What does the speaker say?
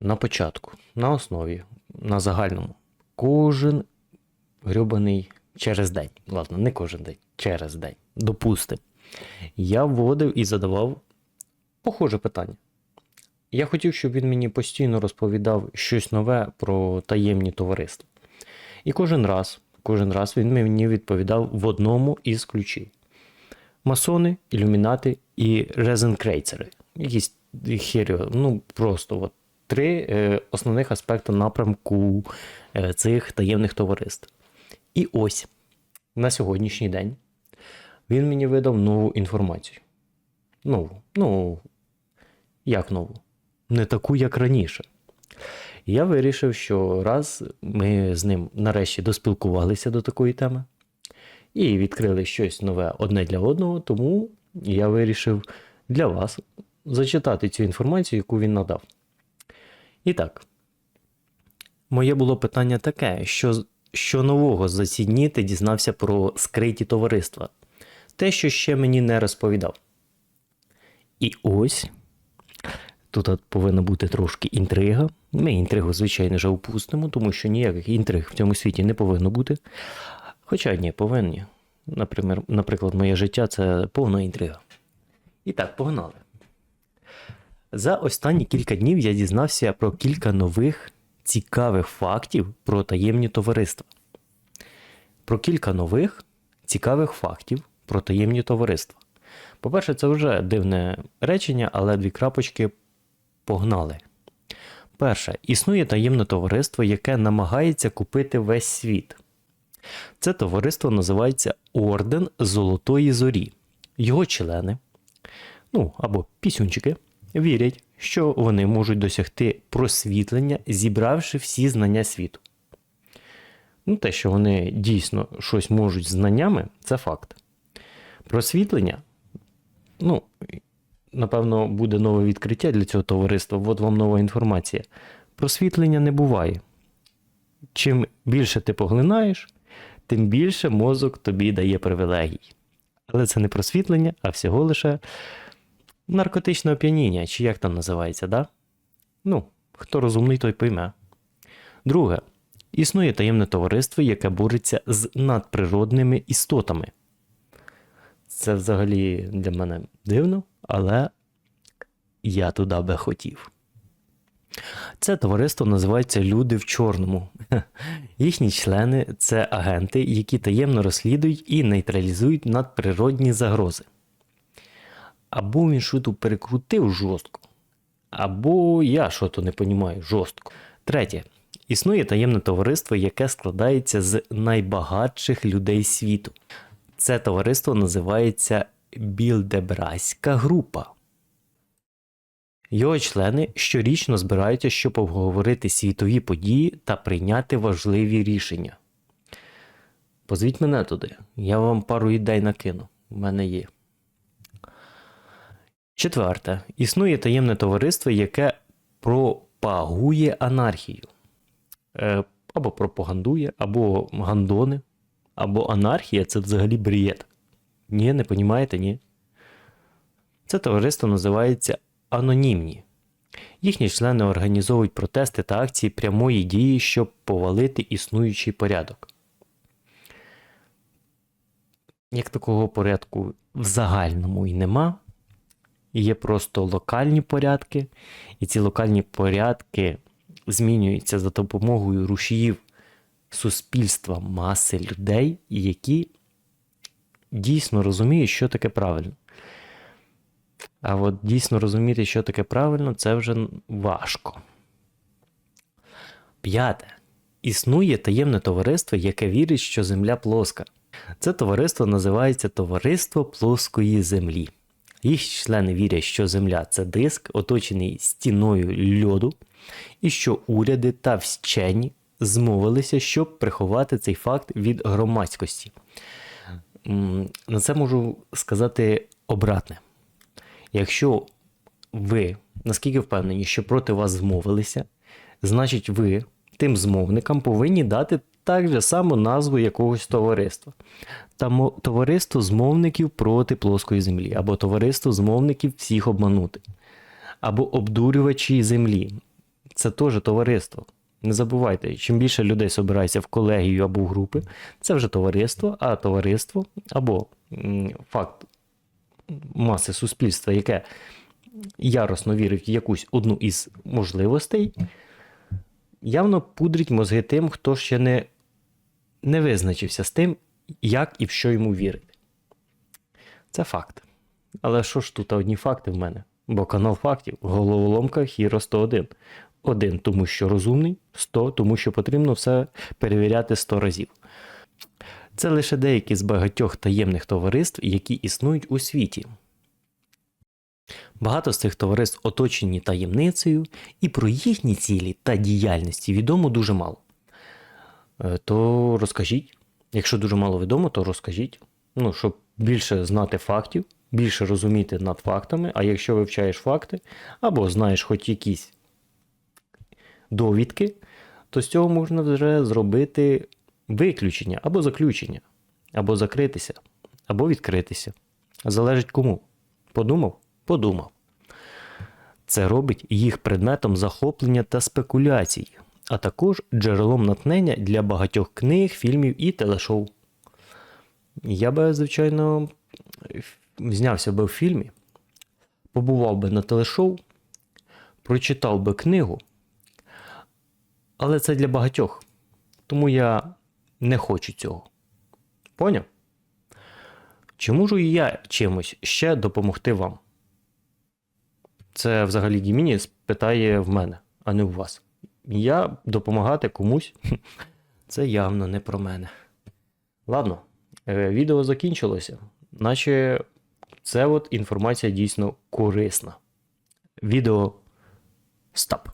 на початку, на основі, на загальному. Кожен грюбаний через день. Ладно, не кожен день, через день. Допустим. Я вводив і задавав похоже питання. Я хотів, щоб він мені постійно розповідав щось нове про таємні товариства. І кожен раз, кожен раз він мені відповідав в одному із ключів: масони, ілюмінати і резенкрейцери. Якісь хері, ну просто от три е, основних аспекти напрямку е, цих таємних товариств. І ось на сьогоднішній день він мені видав нову інформацію. Нову. Ну, як нову? Не таку, як раніше. Я вирішив, що раз ми з ним нарешті доспілкувалися до такої теми і відкрили щось нове одне для одного, тому я вирішив для вас зачитати цю інформацію, яку він надав. І так, моє було питання таке: що, що нового за ці дні ти дізнався про скриті товариства? Те, що ще мені не розповідав. І ось тут повинна бути трошки інтрига. Ми інтригу, звичайно, вже опустимо, тому що ніяких інтриг в цьому світі не повинно бути. Хоча ні, повинні. Наприклад, наприклад, моє життя це повна інтрига. І так, погнали. За останні кілька днів я дізнався про кілька нових цікавих фактів про таємні товариства. Про кілька нових цікавих фактів про таємні товариства. По-перше, це вже дивне речення, але дві крапочки погнали. Перше, існує таємне товариство, яке намагається купити весь світ. Це товариство називається Орден Золотої Зорі. Його члени, ну або пісюнчики, вірять, що вони можуть досягти просвітлення, зібравши всі знання світу. Ну, те, що вони дійсно щось можуть знаннями, це факт. Просвітлення, ну, напевно, буде нове відкриття для цього товариства. От вам нова інформація. Просвітлення не буває. Чим більше ти поглинаєш, тим більше мозок тобі дає привілегій. Але це не просвітлення, а всього лише наркотичне оп'яніння, чи як там називається, да? Ну, хто розумний, той пойме. Друге, існує таємне товариство, яке бореться з надприродними істотами. Це взагалі для мене дивно, але я туди би хотів. Це товариство називається Люди в Чорному. Їхні члени це агенти, які таємно розслідують і нейтралізують надприродні загрози. Або він тут перекрутив жорстко, або я що то не понімаю жорстко. Третє. Існує таємне товариство, яке складається з найбагатших людей світу. Це товариство називається Білдебраська група. Його члени щорічно збираються, щоб обговорити світові події та прийняти важливі рішення. Позвіть мене туди, я вам пару ідей накину. У мене є. Четверте. Існує таємне товариство, яке пропагує анархію. Е, або пропагандує, або гандони, або анархія це взагалі брієт. Ні, не понімаєте, ні. Це товариство називається анонімні. Їхні члени організовують протести та акції прямої дії, щоб повалити існуючий порядок. Як такого порядку в загальному і нема. Є просто локальні порядки, і ці локальні порядки змінюються за допомогою рушіїв суспільства маси людей, які дійсно розуміють, що таке правильно. А от дійсно розуміти, що таке правильно, це вже важко. П'яте. Існує таємне товариство, яке вірить, що Земля плоска. Це товариство називається Товариство Плоскої Землі. Їх члени вірять, що Земля це диск, оточений стіною льоду, і що уряди та вчені змовилися, щоб приховати цей факт від громадськості. На це можу сказати обратне. Якщо ви наскільки впевнені, що проти вас змовилися, значить ви тим змовникам повинні дати так же само назву якогось товариства. Там товариство змовників проти плоскої землі, або товариство змовників всіх обманути, або обдурювачі землі. це теж товариство. Не забувайте, чим більше людей збирається в колегію або в групи, це вже товариство, а товариство або факт маси суспільства, яке яростно вірить в якусь одну із можливостей, явно пудрить мозги тим, хто ще не, не визначився з тим, як і в що йому вірить. Це факт. Але що ж тут одні факти в мене? Бо канал фактів головоломка Hero 101. Один, тому що розумний, 100, тому що потрібно все перевіряти 100 разів. Це лише деякі з багатьох таємних товариств, які існують у світі. Багато з цих товариств оточені таємницею, і про їхні цілі та діяльності відомо дуже мало. Е, То розкажіть. Якщо дуже мало відомо, то розкажіть. Ну, щоб більше знати фактів, більше розуміти над фактами, а якщо вивчаєш факти, або знаєш хоч якісь довідки, то з цього можна вже зробити виключення або заключення, або закритися, або відкритися. Залежить кому. Подумав? Подумав. Це робить їх предметом захоплення та спекуляцій, а також джерелом натхнення для багатьох книг, фільмів і телешоу. Я би, звичайно, знявся би в фільмі, побував би на телешоу, прочитав би книгу, але це для багатьох. Тому я не хочу цього. Поняв? Чи можу і я чимось ще допомогти вам? Це взагалі Гіміні питає в мене, а не у вас. Я допомагати комусь це явно не про мене. Ладно, е, відео закінчилося, наче це от інформація дійсно корисна. Відео стоп.